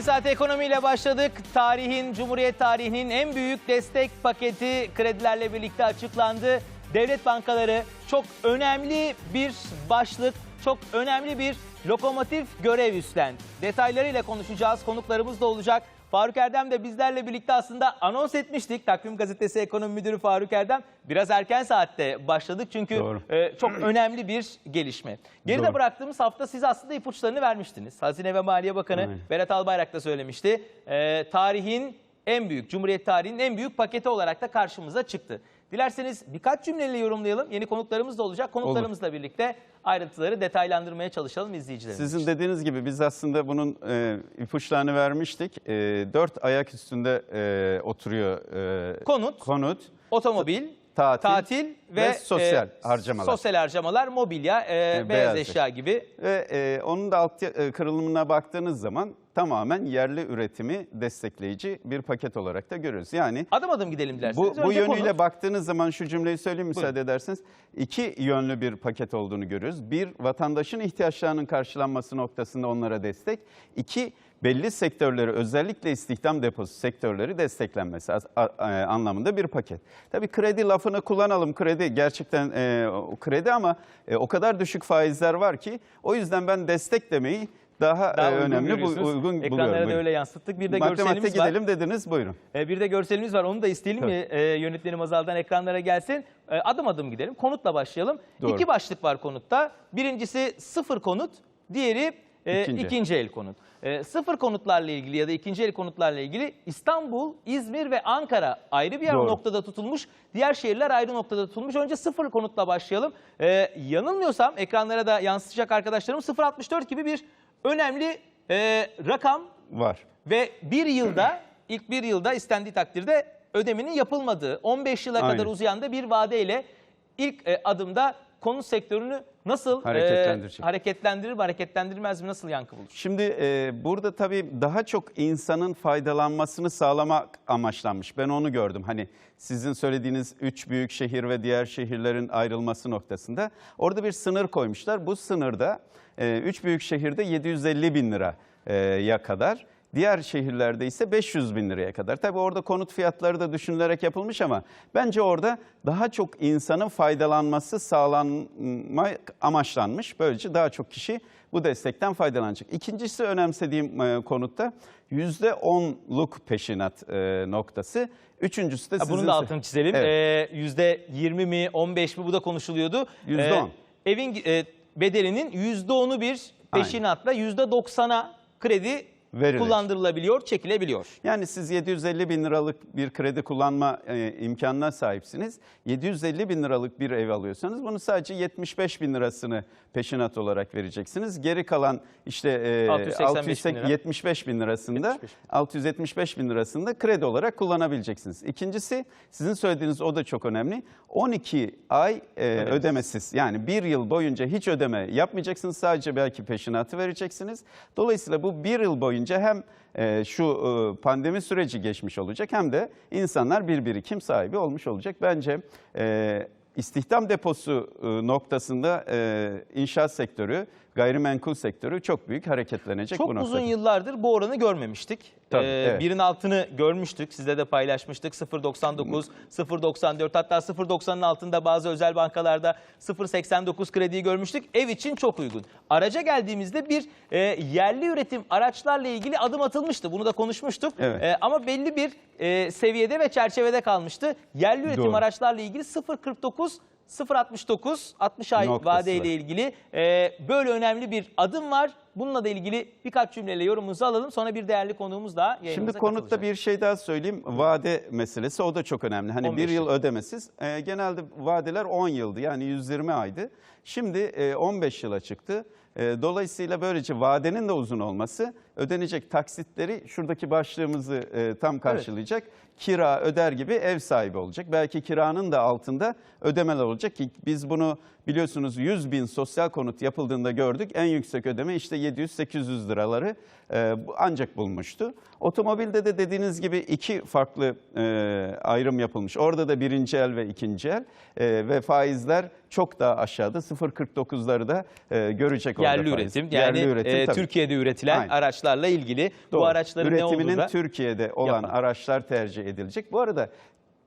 Yeni saat ekonomiyle başladık. Tarihin, Cumhuriyet tarihinin en büyük destek paketi kredilerle birlikte açıklandı. Devlet bankaları çok önemli bir başlık, çok önemli bir lokomotif görev üstlendi. Detaylarıyla konuşacağız. Konuklarımız da olacak. Faruk Erdem de bizlerle birlikte aslında anons etmiştik. Takvim Gazetesi Ekonomi Müdürü Faruk Erdem. Biraz erken saatte başladık çünkü Doğru. e, çok önemli bir gelişme. Geride Doğru. bıraktığımız hafta siz aslında ipuçlarını vermiştiniz. Hazine ve Maliye Bakanı Aynen. Berat Albayrak da söylemişti. Ee, tarihin en büyük, Cumhuriyet tarihinin en büyük paketi olarak da karşımıza çıktı. Dilerseniz birkaç cümleyle yorumlayalım. Yeni konuklarımız da olacak. Konuklarımızla birlikte ayrıntıları detaylandırmaya çalışalım izleyicilerimiz. Sizin dediğiniz gibi biz aslında bunun e, ipuçlarını vermiştik. E, dört ayak üstünde e, oturuyor e, Konut, konut, otomobil, tatil, tatil ve, ve sosyal e, harcamalar. Sosyal harcamalar, mobilya, e, beyaz, beyaz eşya gibi. Ve e, onun da alt e, kırılımına baktığınız zaman tamamen yerli üretimi destekleyici bir paket olarak da görüyoruz. Yani Adım adım gidelim dilerseniz. bu, bu yönüyle konut. baktığınız zaman şu cümleyi söyleyeyim müsaade Buyurun. ederseniz. iki yönlü bir paket olduğunu görüyoruz. Bir, vatandaşın ihtiyaçlarının karşılanması noktasında onlara destek. İki, belli sektörleri özellikle istihdam deposu sektörleri desteklenmesi a- anlamında bir paket. Tabii kredi lafını kullanalım. Kredi gerçekten e, kredi ama e, o kadar düşük faizler var ki o yüzden ben destek demeyi daha, Daha e, uygun önemli bu, uygun buluyorum. Ekranlara da öyle yansıttık. Bir de Matematiğe görselimiz var. gidelim dediniz buyurun. E, Bir de görselimiz var. Onu da isteyelim mi? E, yönetmenim Azal'dan ekranlara gelsin. E, adım adım gidelim. Konutla başlayalım. Doğru. İki başlık var konutta. Birincisi sıfır konut. Diğeri e, İkinci. ikinci el konut. E, sıfır konutlarla ilgili ya da ikinci el konutlarla ilgili İstanbul, İzmir ve Ankara ayrı bir yer Doğru. noktada tutulmuş. Diğer şehirler ayrı noktada tutulmuş. Önce sıfır konutla başlayalım. E, yanılmıyorsam ekranlara da yansıtacak arkadaşlarım 0.64 gibi bir önemli e, rakam Var. ve bir yılda, ilk bir yılda istendiği takdirde ödemenin yapılmadığı, 15 yıla kadar Aynen. uzayan da bir vadeyle ilk e, adımda konut sektörünü nasıl e, Hareketlendirecek. hareketlendirir mi, hareketlendirmez mi, nasıl yankı bulur? Şimdi e, burada tabii daha çok insanın faydalanmasını sağlamak amaçlanmış. Ben onu gördüm. Hani sizin söylediğiniz üç büyük şehir ve diğer şehirlerin ayrılması noktasında. Orada bir sınır koymuşlar. Bu sınırda e, üç büyük şehirde 750 bin liraya kadar. Diğer şehirlerde ise 500 bin liraya kadar. Tabii orada konut fiyatları da düşünülerek yapılmış ama bence orada daha çok insanın faydalanması sağlanmak amaçlanmış. Böylece daha çok kişi bu destekten faydalanacak. İkincisi önemsediğim e, konutta %10'luk peşinat e, noktası. Üçüncüsü de sizin... bunun da altını çizelim. Evet. Ee, %20 mi, 15 mi bu da konuşuluyordu. %10. Ee, evin e, bedelinin %10'u bir peşinatla %90'a kredi Verilir. kullandırılabiliyor, çekilebiliyor. Yani siz 750 bin liralık bir kredi kullanma e, imkanına sahipsiniz. 750 bin liralık bir ev alıyorsanız bunu sadece 75 bin lirasını peşinat olarak vereceksiniz. Geri kalan işte e, 685 bin lira. 675 bin lirasında 75 bin. 675 bin lirasında kredi olarak kullanabileceksiniz. İkincisi sizin söylediğiniz o da çok önemli. 12 ay e, ödemesiz yani bir yıl boyunca hiç ödeme yapmayacaksınız. Sadece belki peşinatı vereceksiniz. Dolayısıyla bu bir yıl boyunca hem e, şu e, pandemi süreci geçmiş olacak hem de insanlar bir birikim sahibi olmuş olacak. Bence e, istihdam deposu noktasında inşaat sektörü, gayrimenkul sektörü çok büyük hareketlenecek Çok bu noktada. uzun yıllardır bu oranı görmemiştik. Tabii, Ee, evet. Birin altını görmüştük. Sizle de paylaşmıştık. 0.99, 0.94 hatta 0.90'ın altında bazı özel bankalarda 0.89 krediyi görmüştük. Ev için çok uygun. Araca geldiğimizde bir e, yerli üretim araçlarla ilgili adım atılmıştı. Bunu da konuşmuştuk. Evet. E, ama belli bir e, seviyede ve çerçevede kalmıştı. Yerli üretim Doğru. araçlarla ilgili 0.49 0.69 60 ay Noktası vadeyle var. ilgili e, böyle önemli bir adım var. Bununla da ilgili birkaç cümleyle yorumunuzu alalım. Sonra bir değerli konuğumuz daha Şimdi konutta bir şey daha söyleyeyim. Vade meselesi o da çok önemli. Hani 15 bir yıl yıl. ödemesiz. Ee, genelde vadeler 10 yıldı yani 120 aydı. Şimdi e, 15 yıla çıktı. E, dolayısıyla böylece vadenin de uzun olması ödenecek taksitleri şuradaki başlığımızı e, tam karşılayacak. Kira öder gibi ev sahibi olacak. Belki kiranın da altında ödemeler olacak ki biz bunu biliyorsunuz 100 bin sosyal konut yapıldığında gördük. En yüksek ödeme işte 700-800 liraları e, ancak bulmuştu. Otomobilde de dediğiniz gibi iki farklı e, ayrım yapılmış. Orada da birinci el ve ikinci el e, ve faizler çok daha aşağıda 0.49'ları da e, görecek orada Yerli faiz. üretim yani Yerli üretim, e, tabii. Türkiye'de üretilen Aynen. Araçlarla ilgili bu Doğru. araçların ne Üretiminin olduğu da Türkiye'de olan yapan. araçlar tercih edilecek. Bu arada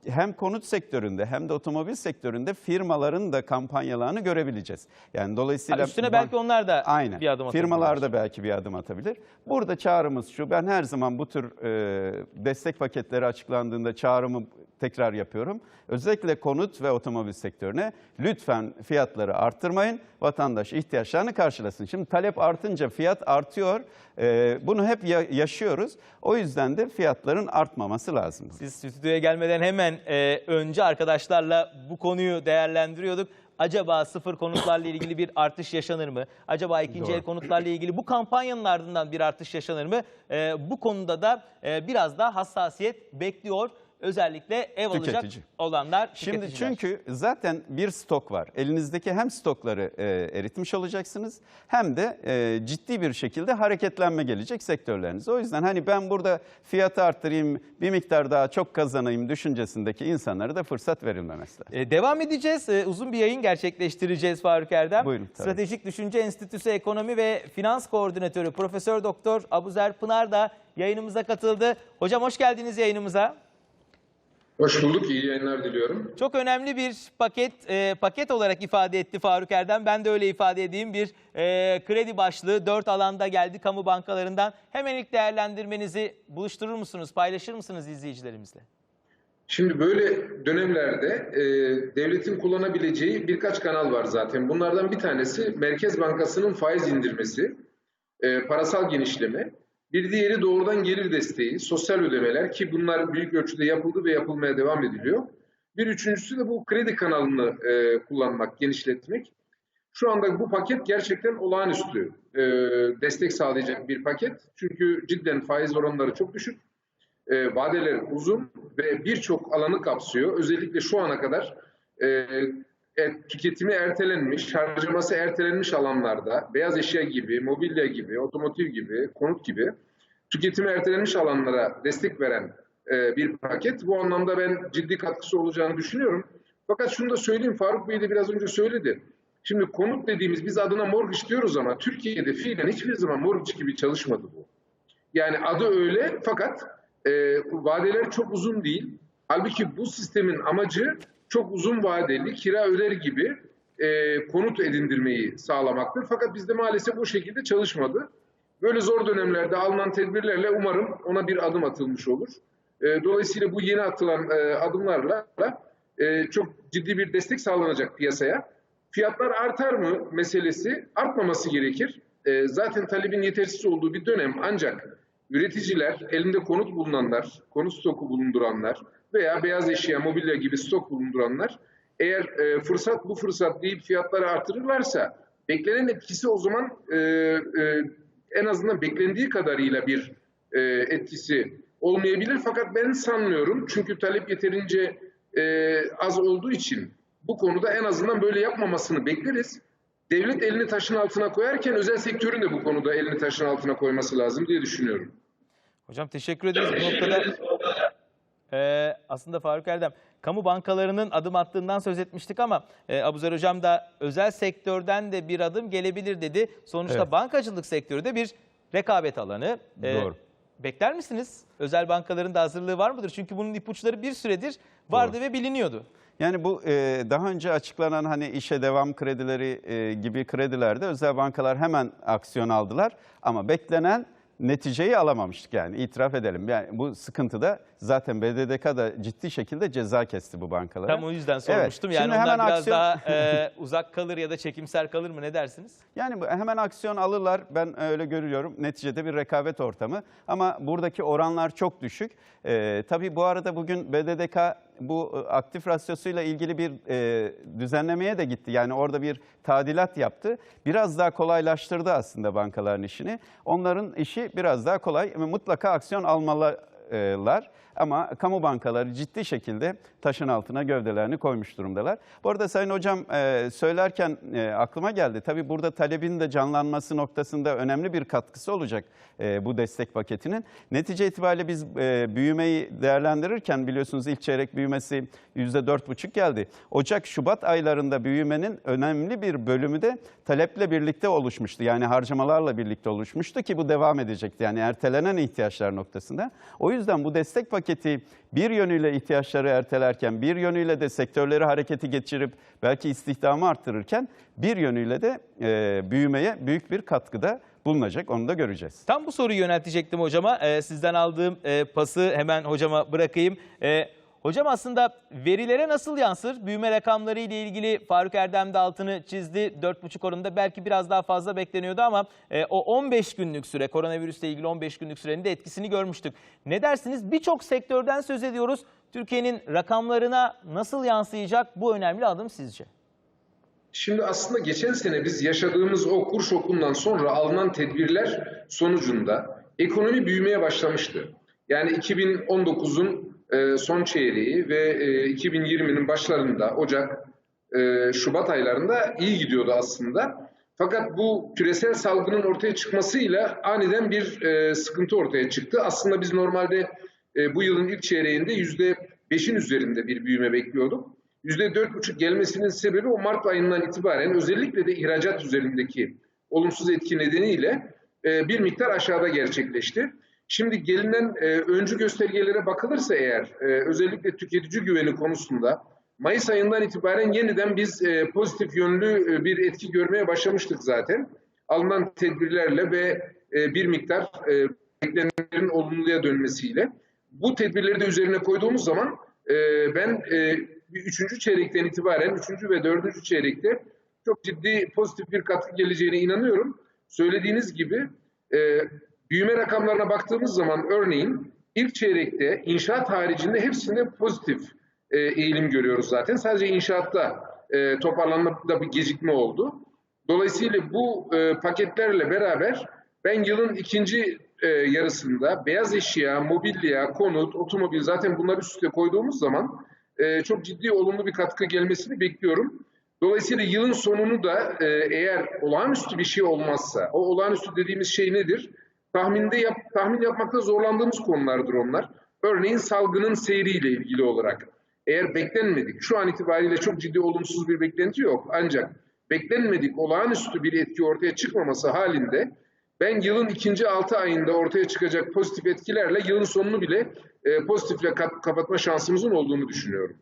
hem konut sektöründe hem de otomobil sektöründe firmaların da kampanyalarını görebileceğiz. Yani dolayısıyla Ha, üstüne belki onlar da Aynen. bir adım. Firmalar da belki bir adım atabilir. Burada çağrımız şu. Ben her zaman bu tür e, destek paketleri açıklandığında çağrımı tekrar yapıyorum. Özellikle konut ve otomobil sektörüne lütfen fiyatları arttırmayın. Vatandaş ihtiyaçlarını karşılasın. Şimdi talep artınca fiyat artıyor. E, bunu hep ya- yaşıyoruz. O yüzden de fiyatların artmaması lazım. Siz stüdyoya gelmeden hemen e, önce arkadaşlarla bu konuyu değerlendiriyorduk. Acaba sıfır konutlarla ilgili bir artış yaşanır mı? Acaba ikinci el konutlarla ilgili bu kampanyanın ardından bir artış yaşanır mı? E, bu konuda da e, biraz daha hassasiyet bekliyor. Özellikle ev alacak Tüketici. olanlar Şimdi çünkü zaten bir stok var. Elinizdeki hem stokları e, eritmiş olacaksınız hem de e, ciddi bir şekilde hareketlenme gelecek sektörlerinize. O yüzden hani ben burada fiyatı arttırayım, bir miktar daha çok kazanayım düşüncesindeki insanlara da fırsat verilmemesi lazım. E, devam edeceğiz. E, uzun bir yayın gerçekleştireceğiz Faruk Erdem. Buyurun, tabii. Stratejik Düşünce Enstitüsü Ekonomi ve Finans Koordinatörü Profesör Doktor Abuzer Pınar da yayınımıza katıldı. Hocam hoş geldiniz yayınımıza. Hoş bulduk, iyi yayınlar diliyorum. Çok önemli bir paket e, paket olarak ifade etti Faruk Erdem. Ben de öyle ifade edeyim. Bir e, kredi başlığı dört alanda geldi kamu bankalarından. Hemen ilk değerlendirmenizi buluşturur musunuz, paylaşır mısınız izleyicilerimizle? Şimdi böyle dönemlerde e, devletin kullanabileceği birkaç kanal var zaten. Bunlardan bir tanesi Merkez Bankası'nın faiz indirmesi, e, parasal genişleme. Bir diğeri doğrudan gelir desteği, sosyal ödemeler ki bunlar büyük ölçüde yapıldı ve yapılmaya devam ediliyor. Bir üçüncüsü de bu kredi kanalını e, kullanmak, genişletmek. Şu anda bu paket gerçekten olağanüstü e, destek sağlayacak bir paket. Çünkü cidden faiz oranları çok düşük. E, vadeler uzun ve birçok alanı kapsıyor. Özellikle şu ana kadar e, tüketimi ertelenmiş, harcaması ertelenmiş alanlarda beyaz eşya gibi, mobilya gibi, otomotiv gibi, konut gibi tüketimi ertelenmiş alanlara destek veren e, bir paket. Bu anlamda ben ciddi katkısı olacağını düşünüyorum. Fakat şunu da söyleyeyim, Faruk Bey de biraz önce söyledi. Şimdi konut dediğimiz biz adına mortgage diyoruz ama Türkiye'de fiilen hiçbir zaman mortgage gibi çalışmadı bu. Yani adı öyle fakat e, vadeler çok uzun değil. Halbuki bu sistemin amacı çok uzun vadeli kira öder gibi e, konut edindirmeyi sağlamaktır. Fakat bizde maalesef o şekilde çalışmadı. Böyle zor dönemlerde alınan tedbirlerle umarım ona bir adım atılmış olur. E, dolayısıyla bu yeni atılan e, adımlarla e, çok ciddi bir destek sağlanacak piyasaya. Fiyatlar artar mı meselesi artmaması gerekir. E, zaten talebin yetersiz olduğu bir dönem ancak üreticiler, elinde konut bulunanlar, konut stoku bulunduranlar veya beyaz eşya, mobilya gibi stok bulunduranlar eğer e, fırsat bu fırsat deyip fiyatları artırırlarsa beklenen etkisi o zaman e, e, en azından beklendiği kadarıyla bir e, etkisi olmayabilir. Fakat ben sanmıyorum çünkü talep yeterince e, az olduğu için bu konuda en azından böyle yapmamasını bekleriz. Devlet elini taşın altına koyarken özel sektörün de bu konuda elini taşın altına koyması lazım diye düşünüyorum. Hocam teşekkür ederiz bu noktada. Ee, aslında Faruk Erdem, kamu bankalarının adım attığından söz etmiştik ama e, Abuzer Hocam da özel sektörden de bir adım gelebilir dedi. Sonuçta Evet. bankacılık sektörü de bir rekabet alanı. Ee, Doğru. Bekler misiniz? Özel bankaların da hazırlığı var mıdır? Çünkü bunun ipuçları bir süredir vardı ve biliniyordu. Yani bu e, daha önce açıklanan hani işe devam kredileri e, gibi kredilerde özel bankalar hemen aksiyon aldılar ama beklenen neticeyi alamamıştık yani itiraf edelim. Yani bu sıkıntıda zaten BDDK da ciddi şekilde ceza kesti bu bankalara. Tam o yüzden Evet, sormuştum. Yani şimdi onlar hemen biraz aksiyon- daha e, uzak kalır ya da çekimser kalır mı ne dersiniz? Yani bu- hemen aksiyon alırlar. Ben öyle görüyorum. Neticede bir rekabet ortamı. Ama buradaki oranlar çok düşük. Ee, tabii bu arada bugün BDDK bu e, aktif rasyosuyla ilgili bir e, düzenlemeye de gitti. Yani orada bir tadilat yaptı. Biraz daha kolaylaştırdı aslında bankaların işini. Onların işi biraz daha kolay. Mutlaka aksiyon almalı durumdalar. Ama kamu bankaları ciddi şekilde taşın altına gövdelerini koymuş durumdalar. Bu arada Sayın Hocam e, söylerken e, aklıma geldi. Tabii burada talebin de canlanması noktasında önemli bir katkısı olacak e, bu destek paketinin. Netice itibariyle biz büyümeyi değerlendirirken biliyorsunuz ilk çeyrek büyümesi %4,5 geldi. Ocak, Şubat aylarında büyümenin önemli bir bölümü de taleple birlikte oluşmuştu. Yani harcamalarla birlikte oluşmuştu ki bu devam edecekti. Yani ertelenen ihtiyaçlar noktasında. O yüzden bu destek paketi bir yönüyle ihtiyaçları ertelerken, bir yönüyle de sektörleri hareketi geçirip belki istihdamı arttırırken bir yönüyle de e, büyümeye büyük bir katkıda bulunacak. Onu da göreceğiz. Tam bu soruyu yöneltecektim hocama. Ee, sizden aldığım e, pası hemen hocama bırakayım. Ee, hocam aslında verilere nasıl yansır? Büyüme rakamları ile ilgili Faruk Erdem de altını çizdi. 4,5 oranında belki biraz daha fazla bekleniyordu ama e, o 15 günlük süre, koronavirüsle ilgili 15 günlük sürenin de etkisini görmüştük. Ne dersiniz? Birçok sektörden söz ediyoruz. Türkiye'nin rakamlarına nasıl yansıyacak bu önemli adım sizce? Şimdi aslında geçen sene biz yaşadığımız o kur şokundan sonra alınan tedbirler sonucunda ekonomi büyümeye başlamıştı. Yani 2019'un e, son çeyreği ve e, 2020'nin başlarında Ocak, e, Şubat aylarında iyi gidiyordu aslında. Fakat bu küresel salgının ortaya çıkmasıyla aniden bir e, sıkıntı ortaya çıktı. Aslında biz normalde e, bu yılın ilk çeyreğinde %5'in üzerinde bir büyüme bekliyorduk. %4,5 gelmesinin sebebi o Mart ayından itibaren özellikle de ihracat üzerindeki olumsuz etki nedeniyle e, bir miktar aşağıda gerçekleşti. Şimdi gelinen e, öncü göstergelere bakılırsa eğer e, özellikle tüketici güveni konusunda Mayıs ayından itibaren yeniden biz e, pozitif yönlü e, bir etki görmeye başlamıştık zaten. Alınan tedbirlerle ve e, bir miktar e, beklenenlerin olumluya dönmesiyle. Bu tedbirleri de üzerine koyduğumuz zaman e, ben e, üçüncü çeyrekten itibaren, üçüncü ve dördüncü çeyrekte çok ciddi pozitif bir katkı geleceğine inanıyorum. Söylediğiniz gibi e, büyüme rakamlarına baktığımız zaman örneğin ilk çeyrekte inşaat haricinde hepsinde pozitif e, eğilim görüyoruz zaten. Sadece inşaatta e, toparlanmada bir gecikme oldu. Dolayısıyla bu e, paketlerle beraber ben yılın ikinci e, yarısında beyaz eşya, mobilya, konut, otomobil zaten bunları üst üste koyduğumuz zaman e, çok ciddi olumlu bir katkı gelmesini bekliyorum. Dolayısıyla yılın sonunu da e, eğer olağanüstü bir şey olmazsa, o olağanüstü dediğimiz şey nedir? Tahminde yap, tahmin yapmakta zorlandığımız konulardır onlar. Örneğin salgının seyriyle ilgili olarak. Eğer beklenmedik, şu an itibariyle çok ciddi olumsuz bir beklenti yok. Ancak beklenmedik olağanüstü bir etki ortaya çıkmaması halinde ben yılın ikinci altı ayında ortaya çıkacak pozitif etkilerle yılın sonunu bile e, pozitifle kap- kapatma şansımızın olduğunu düşünüyorum.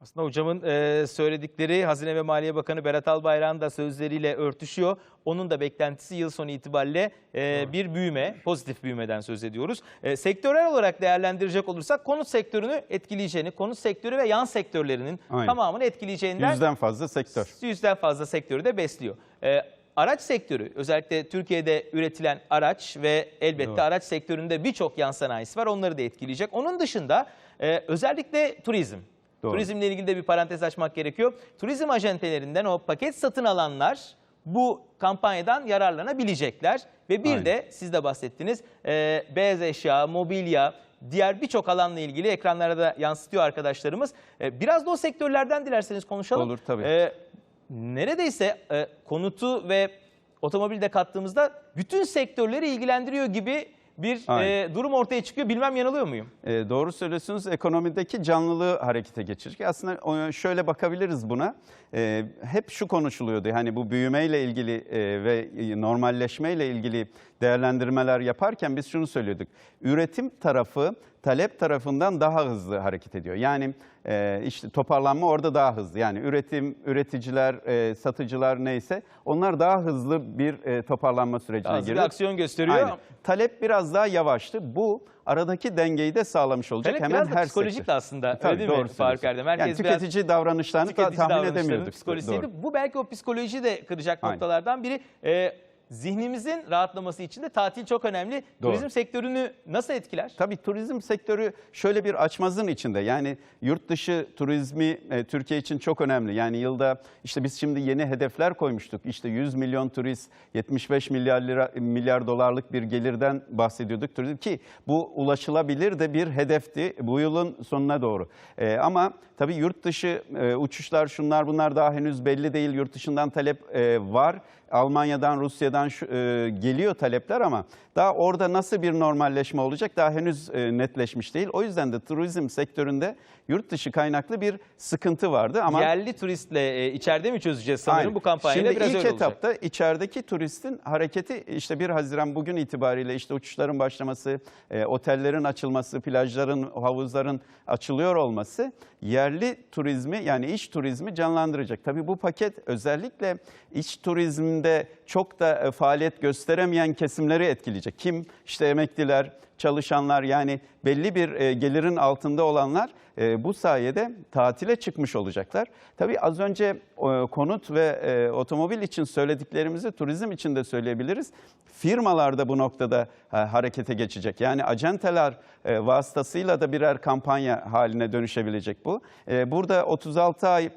Aslında hocamın e, söyledikleri Hazine ve Maliye Bakanı Berat Albayrak'ın da sözleriyle örtüşüyor. Onun da beklentisi yıl sonu itibariyle e, bir büyüme, pozitif büyümeden söz ediyoruz. E, sektörel olarak değerlendirecek olursak konut sektörünü etkileyeceğini, konut sektörü ve yan sektörlerinin Aynen. tamamını etkileyeceğinden Yüzden fazla sektör. yüzden fazla sektörü de besliyor. Ee, araç sektörü özellikle Türkiye'de üretilen araç ve elbette Doğru. araç sektöründe birçok yan sanayisi var onları da etkileyecek. Onun dışında e, özellikle turizm. Doğru. Turizmle ilgili de bir parantez açmak gerekiyor. Turizm acentelerinden o paket satın alanlar bu kampanyadan yararlanabilecekler. Ve bir Aynen. de siz de bahsettiniz e, beyaz eşya, mobilya, diğer birçok alanla ilgili ekranlara da yansıtıyor arkadaşlarımız. E, biraz da o sektörlerden dilerseniz konuşalım. Olur, tabii. E, neredeyse e, konutu ve otomobili de kattığımızda bütün sektörleri ilgilendiriyor gibi bir e, durum ortaya çıkıyor. Bilmem yanılıyor muyum? E, doğru söylüyorsunuz. Ekonomideki canlılığı harekete geçirecek. Aslında şöyle bakabiliriz buna. E, hep şu konuşuluyordu. Hani bu büyümeyle ilgili e, ve normalleşmeyle ilgili değerlendirmeler yaparken biz şunu söylüyorduk. Üretim tarafı talep tarafından daha hızlı hareket ediyor. Yani e, işte toparlanma orada daha hızlı. Yani üretim, üreticiler, e, satıcılar neyse onlar daha hızlı bir e, toparlanma sürecine Hızlı bir giriyor. aksiyon gösteriyor. Aynen. Talep biraz daha yavaştı. Bu aradaki dengeyi de sağlamış olacak. Talep Hemen biraz da her psikolojik sektör. aslında. Tabii, öyle değil mi Faruk. Erdem? Yani Herkes biraz tüketici davranışlarını da tüketici tahmin davranışlarının edemiyorduk. Psikolojisiydi. Doğru. Bu belki o psikoloji de kıracak Aynen. noktalardan biri. Ee, zihnimizin rahatlaması için de tatil çok önemli. Doğru. Turizm sektörünü nasıl etkiler? Tabii turizm sektörü şöyle bir açmazın içinde. Yani yurt dışı turizmi e, Türkiye için çok önemli. Yani yılda işte biz şimdi yeni hedefler koymuştuk. İşte 100 milyon turist, 75 milyar lira milyar dolarlık bir gelirden bahsediyorduk turizm ki bu ulaşılabilir de bir hedefti bu yılın sonuna doğru. E, ama tabii yurt dışı e, uçuşlar şunlar bunlar daha henüz belli değil. Yurt dışından talep e, var. Almanya'dan, Rusya'dan şu, e, geliyor talepler ama daha orada nasıl bir normalleşme olacak daha henüz e, netleşmiş değil. O yüzden de turizm sektöründe yurt dışı kaynaklı bir sıkıntı vardı ama Yerli turistle e, içeride mi çözeceğiz sanırım Aynen. bu kampanyayla Şimdi biraz ilk öyle olacak. etapta içerideki turistin hareketi işte 1 Haziran bugün itibariyle işte uçuşların başlaması, e, otellerin açılması, plajların, havuzların açılıyor olması yerli turizmi yani iç turizmi canlandıracak. Tabii bu paket özellikle iç turizmde çok da e, faaliyet gösteremeyen kesimleri etkileyecek. Kim? İşte emekliler, çalışanlar yani belli bir e, gelirin altında olanlar e, bu sayede tatile çıkmış olacaklar. Tabii az önce e, konut ve otomobil için söylediklerimizi turizm için de söyleyebiliriz. Firmalar da bu noktada harekete geçecek. Yani acenteler vasıtasıyla da birer kampanya haline dönüşebilecek bu. Burada 36 ay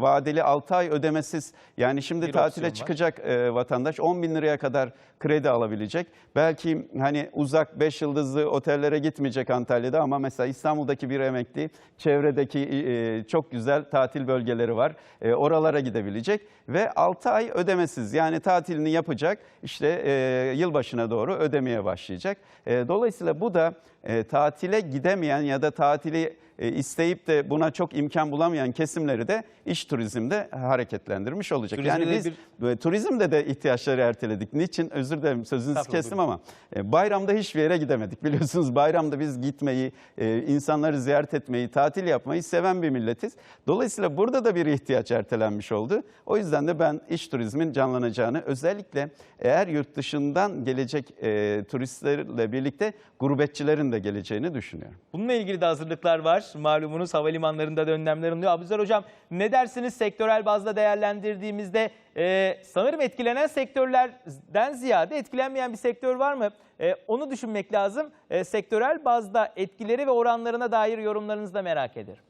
vadeli 6 ay ödemesiz yani şimdi Bir tatile var. çıkacak vatandaş 10 bin liraya kadar kredi alabilecek. Belki hani uzak 5 yıldızlı otellere gitmeyecek Antalya'da ama mesela İstanbul'daki bir emekli çevredeki e, çok güzel tatil bölgeleri var. E, oralara gidebilecek ve 6 ay ödemesiz yani tatilini yapacak işte e, yılbaşına doğru ödemeye başlayacak. E, dolayısıyla bu da e, tatile gidemeyen ya da tatili e, isteyip de buna çok imkan bulamayan kesimleri de iş turizmde hareketlendirmiş olacak. Turizmde yani biz bir- e, turizmde de ihtiyaçları erteledik. Niçin? Özür dilerim sözünüzü kestim ama e, bayramda hiçbir yere gidemedik. Biliyorsunuz bayramda biz gitmeyi, e, insanları ziyaret etmeyi, tatil yapmayı seven bir milletiz. Dolayısıyla burada da bir ihtiyaç ertelenmiş oldu. O yüzden de ben iş turizmin canlanacağını özellikle eğer yurt dışından gelecek e, turistlerle birlikte gurbetçilerin de geleceğini düşünüyorum. Bununla ilgili de hazırlıklar var. Malumunuz havalimanlarında da önlemler alınıyor. Abuzar Hocam ne dersiniz sektörel bazda değerlendirdiğimizde e, sanırım etkilenen sektörlerden ziyade etkilenmeyen bir sektör var mı? E, onu düşünmek lazım. E, sektörel bazda etkileri ve oranlarına dair yorumlarınızı da merak ederim.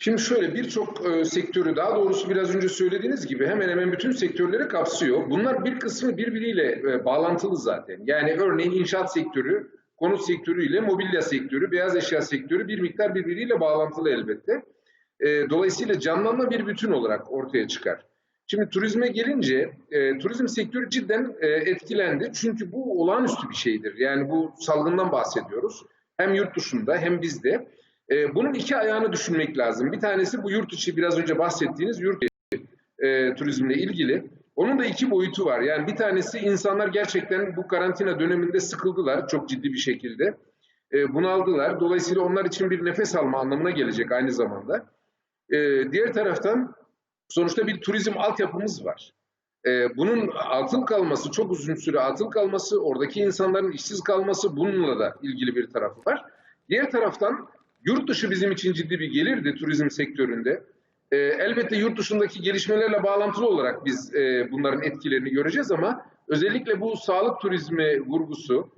Şimdi şöyle birçok e, sektörü daha doğrusu biraz önce söylediğiniz gibi hemen hemen bütün sektörleri kapsıyor. Bunlar bir kısmı birbiriyle e, bağlantılı zaten. Yani örneğin inşaat sektörü, konut sektörüyle mobilya sektörü, beyaz eşya sektörü bir miktar birbiriyle bağlantılı elbette. E, dolayısıyla canlanma bir bütün olarak ortaya çıkar. Şimdi turizme gelince e, turizm sektörü cidden e, etkilendi. Çünkü bu olağanüstü bir şeydir. Yani bu salgından bahsediyoruz. Hem yurt dışında hem bizde. E, bunun iki ayağını düşünmek lazım. Bir tanesi bu yurt içi biraz önce bahsettiğiniz yurt içi e, turizmle ilgili. Onun da iki boyutu var. Yani bir tanesi insanlar gerçekten bu karantina döneminde sıkıldılar çok ciddi bir şekilde. E, bunaldılar. Dolayısıyla onlar için bir nefes alma anlamına gelecek aynı zamanda. E, diğer taraftan sonuçta bir turizm altyapımız var. E, bunun atıl kalması, çok uzun süre atıl kalması, oradaki insanların işsiz kalması bununla da ilgili bir tarafı var. Diğer taraftan yurt dışı bizim için ciddi bir gelirdi turizm sektöründe. E, elbette yurt dışındaki gelişmelerle bağlantılı olarak biz e, bunların etkilerini göreceğiz ama özellikle bu sağlık turizmi vurgusu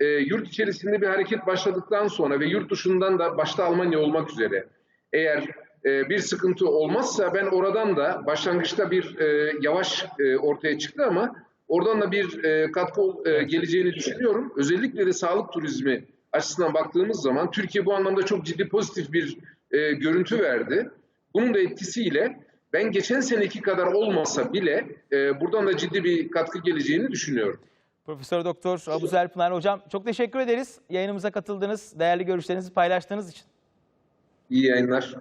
e, yurt içerisinde bir hareket başladıktan sonra ve yurt dışından da başta Almanya olmak üzere eğer e, bir sıkıntı olmazsa ben oradan da başlangıçta bir e, yavaş e, ortaya çıktı ama oradan da bir e, katkı e, geleceğini düşünüyorum. Özellikle de sağlık turizmi açısından baktığımız zaman Türkiye bu anlamda çok ciddi pozitif bir e, görüntü verdi. Bunun da etkisiyle ben geçen seneki kadar olmasa bile e, buradan da ciddi bir katkı geleceğini düşünüyorum. Profesör Doktor Abuzer Pınar Hocam çok teşekkür ederiz. Yayınımıza katıldığınız, değerli görüşlerinizi paylaştığınız için. İyi yayınlar.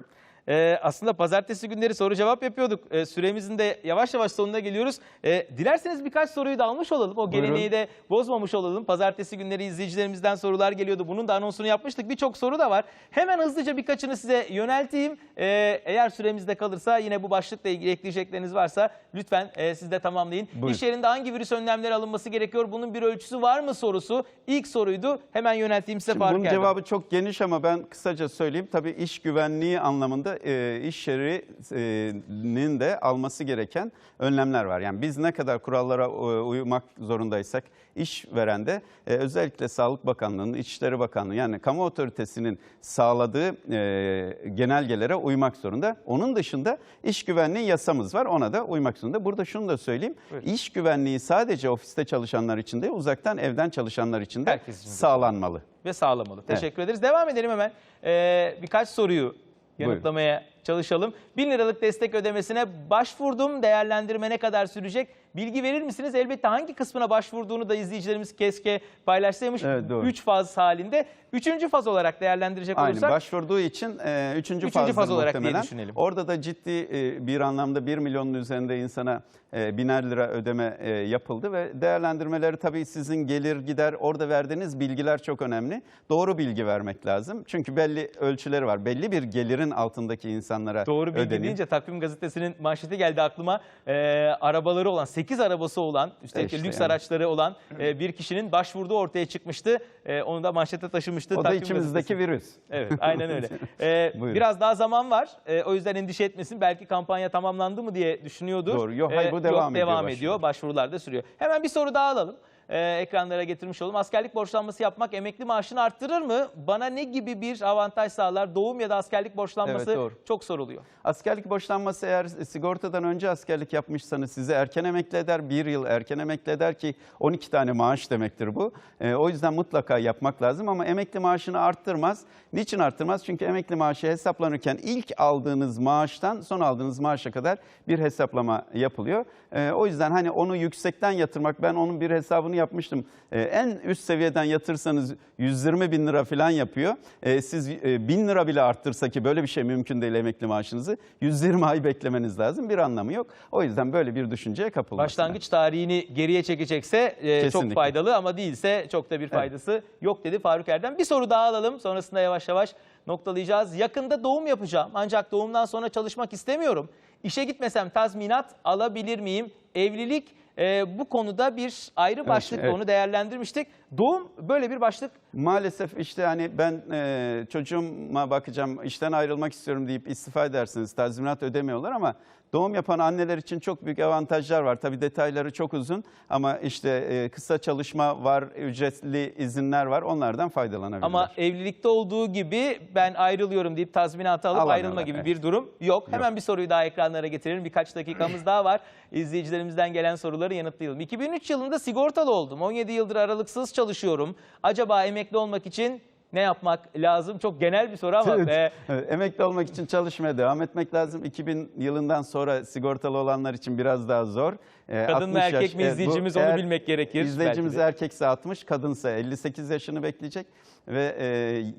Ee, aslında pazartesi günleri soru cevap yapıyorduk. Ee, süremizin de yavaş yavaş sonuna geliyoruz. Ee, dilerseniz birkaç soruyu da almış olalım. O Buyurun. geleneği de bozmamış olalım. Pazartesi günleri izleyicilerimizden sorular geliyordu. Bunun da anonsunu yapmıştık. Birçok soru da var. Hemen hızlıca birkaçını size yönelteyim. Ee, eğer süremizde kalırsa yine bu başlıkla ilgili ekleyecekleriniz varsa lütfen e, siz de tamamlayın. Buyurun. İş yerinde hangi virüs önlemleri alınması gerekiyor? Bunun bir ölçüsü var mı sorusu. İlk soruydu. Hemen yönelteyim size Şimdi bunun Erdem. cevabı çok geniş ama ben kısaca söyleyeyim. Tabii iş güvenliği anlamında e, iş yerinin de alması gereken önlemler var. Yani biz ne kadar kurallara e, uymak zorundaysak işveren de e, özellikle Sağlık Bakanlığı'nın, İçişleri Bakanlığı yani kamu otoritesinin sağladığı e, genelgelere uymak zorunda. Onun dışında iş güvenliği yasamız var ona da uymak zorunda. Burada şunu da söyleyeyim. İş güvenliği sadece ofiste çalışanlar için değil uzaktan evden çalışanlar için de Herkes için sağlanmalı. ve sağlamalı. Teşekkür ederiz. Devam edelim hemen. Ee, birkaç soruyu yanıtlamaya çalışalım. 1000 liralık destek ödemesine başvurdum. Değerlendirme ne kadar sürecek? Bilgi verir misiniz? Elbette hangi kısmına başvurduğunu da izleyicilerimiz keşke paylaşsaymış. Evet, doğru. 3 faz halinde. Üçüncü faz olarak değerlendirecek olursak başvurduğu için e, üçüncü, Üçüncü faz olarak diye düşünelim. Orada da ciddi e, bir anlamda 1 milyonun üzerinde insana e, biner lira ödeme e, yapıldı ve değerlendirmeleri tabii sizin gelir gider orada verdiğiniz bilgiler çok önemli. Doğru bilgi vermek lazım. Çünkü belli ölçüleri var. Belli bir gelirin altındaki insanlara Doğru bilgi ödenin. deyince Takvim Gazetesi'nin manşeti geldi aklıma. Ee, arabaları olan, 8 arabası olan, üstelik İşte lüks yani. araçları olan e, bir kişinin başvurduğu ortaya çıkmıştı. E, onu da manşete taşımıştı. O da Takvim içimizdeki Gazetesi. virüs. Evet, aynen öyle. Buyurun. biraz daha zaman var. Ee, o yüzden endişe etmesin. Belki kampanya tamamlandı mı diye düşünüyordur. Doğru. Yok, hayır, bu devam ediyor devam ediyor. Başvurular da sürüyor. Hemen bir soru daha alalım. Ee, ekranlara getirmiş olalım. Askerlik borçlanması yapmak emekli maaşını arttırır mı? Bana ne gibi bir avantaj sağlar? Doğum ya da askerlik borçlanması Evet, doğru. çok soruluyor. Askerlik borçlanması eğer sigortadan önce askerlik yapmışsanız sizi erken emekli eder. Bir yıl erken emekli eder ki 12 tane maaş demektir bu. Ee, o yüzden mutlaka yapmak lazım ama emekli maaşını arttırmaz. Niçin arttırmaz? Çünkü emekli maaşı hesaplanırken ilk aldığınız maaştan son aldığınız maaşa kadar bir hesaplama yapılıyor. Ee, o yüzden hani onu yüksekten yatırmak ben onun bir hesabını yapmıştım. Ee, en üst seviyeden yatırsanız 120 bin lira falan yapıyor. Ee, siz e, bin lira bile arttırsa ki böyle bir şey mümkün değil emekli maaşınızı 120 ay beklemeniz lazım bir anlamı yok. O yüzden böyle bir düşünceye kapılmasın. Başlangıç tarihini geriye çekecekse e, çok faydalı ama değilse çok da bir faydası yok dedi Faruk Erdem. Bir soru daha alalım. Sonrasında yavaş yavaş noktalayacağız. Yakında doğum yapacağım ancak doğumdan sonra çalışmak istemiyorum. İşe gitmesem tazminat alabilir miyim? Evlilik e, bu konuda bir ayrı başlık evet. onu değerlendirmiştik. Doğum böyle bir başlık Maalesef işte hani ben e, çocuğuma bakacağım işten ayrılmak istiyorum deyip istifa edersiniz tazminat ödemiyorlar ama doğum yapan anneler için çok büyük avantajlar var. Tabii detayları çok uzun ama işte e, kısa çalışma var, ücretli izinler var onlardan faydalanabilirler. Ama evlilikte olduğu gibi ben ayrılıyorum deyip tazminatı alıp Alamıyorlar, ayrılma gibi evet. bir durum yok. Hemen bir soruyu daha ekranlara getirelim. Birkaç dakikamız daha var. İzleyicilerimizden gelen soruları yanıtlayalım. 2003 yılında sigortalı oldum. 17 yıldır aralıksız çalışıyorum. Acaba emekli olmak için ne yapmak lazım? Çok genel bir soru ama Evet, e, evet. Emekli olmak için çalışmaya devam etmek lazım. 2000 yılından sonra sigortalı olanlar için biraz daha zor. Ee, kadın mı 60 erkek yaş- mi bu izleyicimiz onu eğer bilmek gerekir. İzleyicimiz erkekse 60, kadınsa 58 yaşını bekleyecek ve e,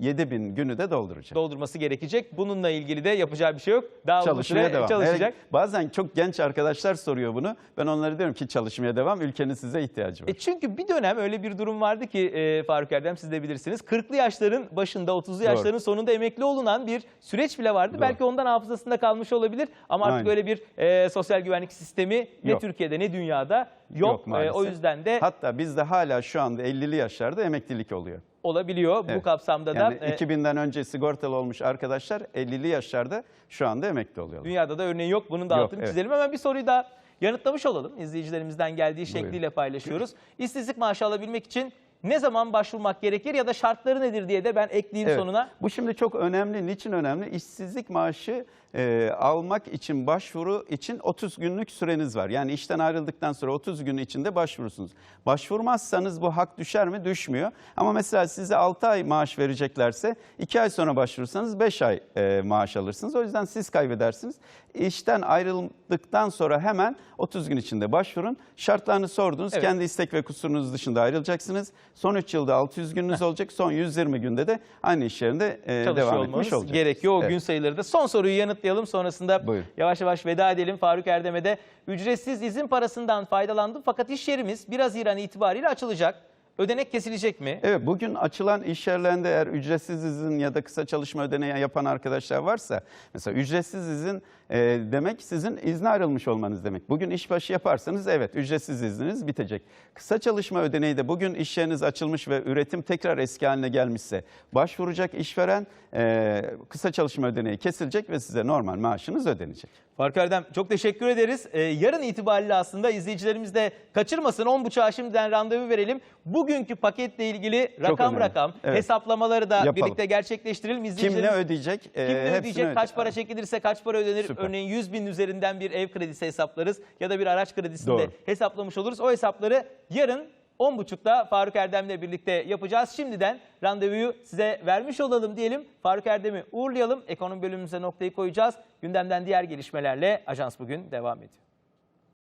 7000 günü de dolduracak. doldurması gerekecek. Bununla ilgili de yapacağı bir şey yok. Daha Çalışmaya süre devam. çalışacak. Evet, bazen çok genç arkadaşlar soruyor bunu. Ben onlara diyorum ki çalışmaya devam. Ülkenin size ihtiyacı var. E çünkü bir dönem öyle bir durum vardı ki e, Faruk Erdem siz de bilirsiniz. 40'lı yaşların başında 30'lu yaşların sonunda emekli olunan bir süreç bile vardı. Doğru. Belki ondan hafızasında kalmış olabilir ama artık Aynen. öyle bir e, sosyal güvenlik sistemi ne. Türkiye'de ne dünyada yok. E, maalesef. o yüzden de Hatta bizde hala şu anda 50'li yaşlarda emeklilik oluyor. olabiliyor bu Evet. kapsamda da. Yani e, 2000'den önce sigortalı olmuş arkadaşlar 50'li yaşlarda şu anda emekli oluyorlar. Dünyada da örneği yok. Bunun da Yok, altını evet. çizelim. Hemen bir soruyu da yanıtlamış olalım. İzleyicilerimizden geldiği şekliyle paylaşıyoruz. İşsizlik maaşı alabilmek için ne zaman başvurmak gerekir ya da şartları nedir diye de ben ekleyeyim Evet. sonuna. Bu şimdi çok önemli. Niçin önemli? İşsizlik maaşı e, almak için başvuru için 30 günlük süreniz var. Yani işten ayrıldıktan sonra 30 gün içinde başvurursunuz. Başvurmazsanız bu hak düşer mi? Düşmüyor. Ama mesela size 6 ay maaş vereceklerse 2 ay sonra başvurursanız 5 ay e, maaş alırsınız. O yüzden siz kaybedersiniz. İşten ayrıldıktan sonra hemen 30 gün içinde başvurun. Şartlarını sordunuz. Evet. Kendi istek ve kusurunuz dışında ayrılacaksınız. Son 3 yılda 600 gününüz olacak. Son 120 günde de aynı iş yerinde e, çalışıyor devam etmiş olacak. gerekiyor. O Evet. gün sayıları da. Son soruyu yanıtlayalım. Sonrasında Buyurun. yavaş yavaş veda edelim. Faruk Erdem'e de ücretsiz izin parasından faydalandım. Fakat iş yerimiz 1 Haziran itibariyle açılacak. Ödenek kesilecek mi? Evet bugün açılan iş yerlerinde eğer ücretsiz izin ya da kısa çalışma ödeneği yapan arkadaşlar varsa mesela ücretsiz izin e, demek sizin izne ayrılmış olmanız demek. Bugün işbaşı yaparsanız evet ücretsiz izniniz bitecek. Kısa çalışma ödeneği de bugün iş yeriniz açılmış ve üretim tekrar eski haline gelmişse başvuracak işveren e, kısa çalışma ödeneği kesilecek ve size normal maaşınız ödenecek. Faruk Erdem çok teşekkür ederiz. Ee, yarın itibariyle aslında izleyicilerimiz de kaçırmasın 10.30'a şimdiden randevu verelim. Bugünkü paketle ilgili rakam önemli. rakam Evet. hesaplamaları da Yapalım. birlikte gerçekleştirelim. Kim ne İzleyicilerimiz- ödeyecek? E, Kim ne hepsini ödeyecek, öde- kaç para çekilirse kaç para ödenir? Süper. Örneğin 100 bin üzerinden bir ev kredisi hesaplarız ya da bir araç kredisini de Doğru. hesaplamış oluruz. O hesapları yarın 10.30'da Faruk Erdem'le birlikte yapacağız. Şimdiden randevuyu size vermiş olalım diyelim. Faruk Erdem'i uğurlayalım. Ekonomi bölümümüze noktayı koyacağız. Gündemden diğer gelişmelerle Ajans Bugün devam ediyor.